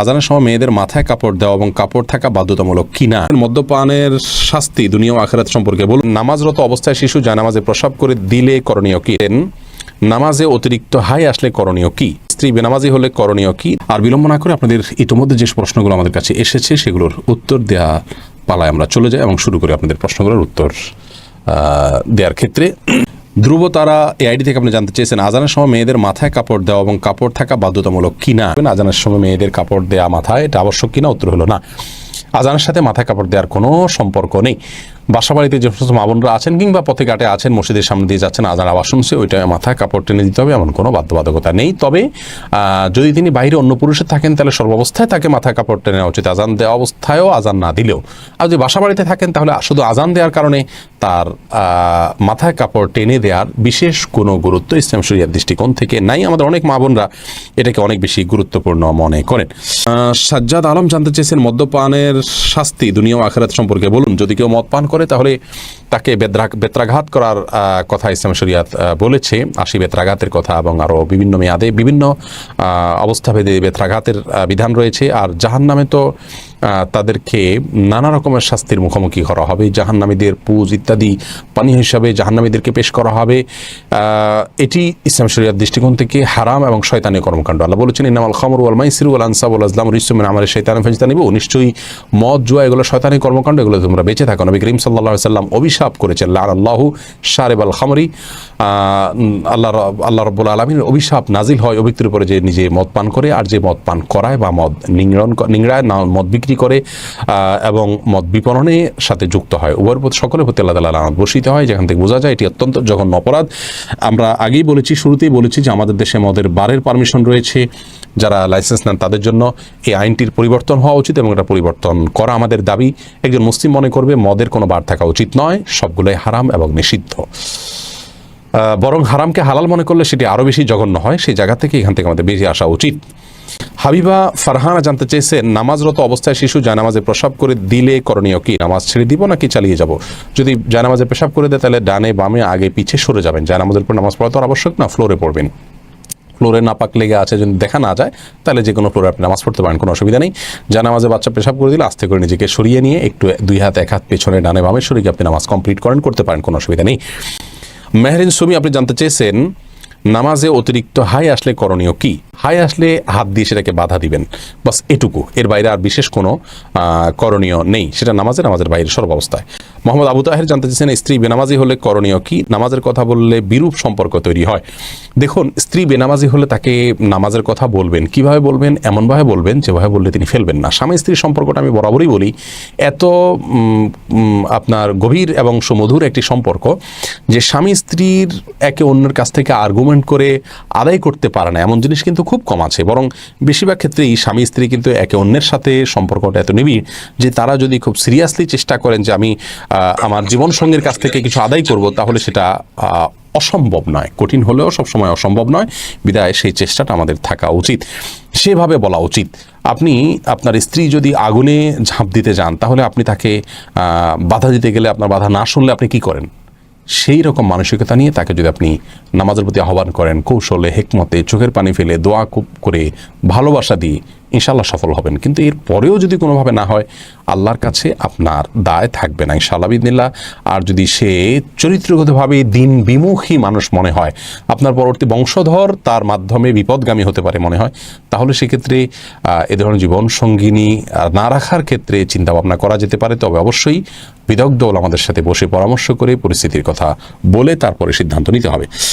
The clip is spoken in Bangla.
আজানের সময় মেয়েদের মাথায় কাপড় দেওয়া এবং কাপড় থাকা বাধ্যতামূলক কিনা? মদ্যপানের শাস্তি দুনিয়া আখেরাত সম্পর্কে বলুন। নামাজরত অবস্থায় শিশু যা নামাজে প্রসাব করে দিলে করণীয় কি? নামাজে অতিরিক্ত হাই আসলে করণীয় কি? স্ত্রী বেনামাজি হলে করণীয় কি? আর বিলম্ব না করে আপনাদের ইতিমধ্যে যে প্রশ্নগুলো আমাদের কাছে এসেছে, সেগুলোর উত্তর দেয়া পালায় আমরা চলে যাই এবং শুরু করি আপনাদের প্রশ্নগুলোর উত্তর দেওয়ার ক্ষেত্রে। ধ্রুব তারা এই আইডি থেকে আপনি জানতে চেয়েছেন, আজানের সময় মেয়েদের মাথায় কাপড় দেওয়া এবং কাপড় থাকা বাধ্যতামূলক কিনা? আজানের সময় মেয়েদের কাপড় দেওয়া মাথায় এটা আবশ্যক কিনা? উত্তর হলো না। আজানের সাথে মাথায় কাপড় দেওয়ার কোনো সম্পর্ক নেই। বাসা বাড়িতে যে সমস্ত মা বোনরা আছেন কিংবা পথে ঘাটে আছেন, মসজিদের সামনে দিয়ে যাচ্ছেন, আজান আওয়াজ শুনছে, ওইটা মাথায় কাপড় টেনে দিতে হবে, এমন কোনো বাধ্যবাধকতা নেই। তবে যদি তিনি বাইরে অন্য পুরুষের থাকেন, তাহলে সর্বাবস্থায় তাকে মাথায় কাপড় টেনে নেওয়া উচিত। আজান দেওয়া অবস্থায়ও আজান না দিলেও। আর যদি বাসা বাড়িতে থাকেন, তাহলে শুধু আজান দেওয়ার কারণে তার মাথায় কাপড় টেনে দেওয়ার বিশেষ কোনো গুরুত্ব ইসলাম শরিয়ার দৃষ্টিকোণ থেকে নাই। আমাদের অনেক মা বোনরা এটাকে অনেক বেশি গুরুত্বপূর্ণ মনে করেন। সাজ্জাদ আলম জানতে চেয়েছেন মদ্যপানের শাস্তি দুনিয়া আখেরাত সম্পর্কে। বলুন, যদি কেউ মদ পান করে, তাহলে তাকে বেদ্রা, বেত্রাঘাত করার কথা ইসলাম শরিয়াত বলেছে। আশি বেত্রাঘাতের কথা এবং আরও বিভিন্ন মেয়াদে বিভিন্ন অবস্থাভেদে বেত্রাঘাতের বিধান রয়েছে। আর জাহান নামে তো তাদেরকে নানা রকমের শাস্তির মুখোমুখি করা হবে। জাহান্নামীদের পুজ ইত্যাদি পানি হিসাবে জাহান্নামীদেরকে পেশ করা হবে। এটি ইসলাম শরিয়ার দৃষ্টিকোণ থেকে হারাম এবং শয়তানি কর্মকাণ্ড। আল্লাহ বলেছেন ইনামাল খামর ওয়াল মাইসির ওয়াল আনসাব ওয়াল আজলাম রিসুমিন আমার শৈতান ফেজতা নিব নিশ্চয়ই মদ, জুয়া, এগুলো শয়তানি কর্মকাণ্ড, এগুলো তোমরা বেঁচে থাকো। নবী করিম সাল্লাহ সাল্লাম অভিশাপ করেছেন লাল আল্লাহু সারেব আল খামরি। আল্লাহ আল্লাহ রব্বুল আলমীর অভিশাপ নাজিল হয় ওই ব্যক্তির উপরে যে নিজে মদ পান করে আর যে মদ পান করায় বা মদ নিংড়ন নিংড়ায় না মদ বিক্রি করে এবং মদ বিপণনের সাথে যুক্ত হয়। উভয়ের প্রতি সকলের প্রতি আল্লাহ তালা লানত বসিতে হয়। যেখান থেকে বোঝা যায় এটি অত্যন্ত জঘন্য অপরাধ। আমরা আগেই বলেছি, শুরুতেই বলেছি যে আমাদের দেশে মদের বারের পারমিশন রয়েছে। যারা লাইসেন্স নেন তাদের জন্য এই আইনটির পরিবর্তন হওয়া উচিত এবং এটা পরিবর্তন করা আমাদের দাবি। একজন মুসলিম মনে করবে, মদের কোনো বার থাকা উচিত নয়। সবগুলোই হারাম এবং নিষিদ্ধ। বরং হারামকে হালাল মনে করলে সেটি আরও বেশি জঘন্য হয়, সেই জায়গা থেকে এখান থেকে আমাদের বেরিয়ে আসা উচিত। হাবিবা ফারহানা জানতে চেয়েছেন নামাজরত অবস্থায় শিশু জানামাজে প্রসাব করে দিলে করণীয় কি? নামাজ ছেড়ে দিব নাকি চালিয়ে যাব? যদি জানামাজে পেশাব করে দেয়, তাহলে ডানে বামে আগে পিছে সরে যাবেন। জানামাজের পর নামাজ পড়া তো আবশ্যক না, ফ্লোরে পড়বেন। ফ্লোরে নাপাক লেগে আছে, যদি দেখা না যায়, তাহলে যে কোনো ফ্লোরে আপনি নামাজ পড়তে পারেন, কোনো অসুবিধা নেই। জানামাজে বাচ্চা পেশাব করে দিলে আস্তে করে নিজেকে সরিয়ে নিয়ে, একটু দুই হাত, এক হাত পেছনে, ডানে বামে সরিয়ে আপনি নামাজ কমপ্লিট করেন, করতে পারেন, কোনো অসুবিধা নেই। মেহরিন সুমি আপনি জানতে চেয়েছেন নামাজে অতিরিক্ত হাই আসলে করণীয় কি? হাই আসলে হাত দিয়ে সেটাকে বাধা দিবেন। বাস, এটুকু। এর বাইরে আর বিশেষ কোনো করণীয় নেই। সেটা নামাজে নামাজের বাইরে সর্বাবস্থায় মোহাম্মদ আবু তাহের জানতে চেয়েছেন স্ত্রী বেনামাজি হলে করণীয় কি? নামাজের কথা বললে বিরূপ সম্পর্ক তৈরি হয়। দেখুন, স্ত্রী বেনামাজি হলে তাকে নামাজের কথা বলবেন। কীভাবে বলবেন? এমনভাবে বলবেন যেভাবে বললে তিনি ফেলবেন না। স্বামী স্ত্রীর সম্পর্কটা আমি বরাবরই বলি, এত আপনার গভীর এবং সুমধুর একটি সম্পর্ক যে স্বামী স্ত্রীর একে অন্যের কাছ থেকে আর্গুমেন্ট করে আদায় করতে পারে না। এমন জিনিস কিন্তু খুব কম আছে। বরং বেশিরভাগ ক্ষেত্রেই স্বামী, স্ত্রী কিন্তু একে অন্যের সাথে সম্পর্কটা এত নিবিড় যে তারা যদি খুব সিরিয়াসলি চেষ্টা করেন যে আমি আমার জীবন সঙ্গীর কাছ থেকে কিছু আদায় করব, তাহলে সেটা অসম্ভব নয়। কঠিন হলেও সবসময় অসম্ভব নয়। বিদায়, সেই চেষ্টাটা আমাদের থাকা উচিত। সেভাবে বলা উচিত। আপনি, আপনার স্ত্রী যদি আগুনে ঝাঁপ দিতে যান, তাহলে আপনি তাকে বাধা দিতে গেলে আপনার বাধা না শুনলে আপনি কি করেন? সেই রকম মানসিকতা নিয়ে তাকে যদি আপনি নামাজের প্রতি আহ্বান করেন, কৌশলে, হেকমতে, চোখের পানি ফেলে, দোয়া করে ভালোবাসা দিয়ে ইনশাল্লাহ সফল হবেন। কিন্তু এর পরেও যদি কোনোভাবে না হয়, আল্লাহর কাছে আপনার দায় থাকবে না ইনশাআল্লাহ বিদিল্লা আর যদি সে চরিত্রগতভাবে দিন বিমুখী মানুষ মনে হয়, আপনার পরবর্তী বংশধর তার মাধ্যমে বিপদগামী হতে পারে মনে হয়, তাহলে সেক্ষেত্রে এ ধরনের জীবন সঙ্গিনী না রাখার ক্ষেত্রে চিন্তাভাবনা করা যেতে পারে। তবে অবশ্যই বিদগ্ধ আমাদের সাথে বসে পরামর্শ করে পরিস্থিতির কথা বলে তারপরে সিদ্ধান্ত নিতে হবে।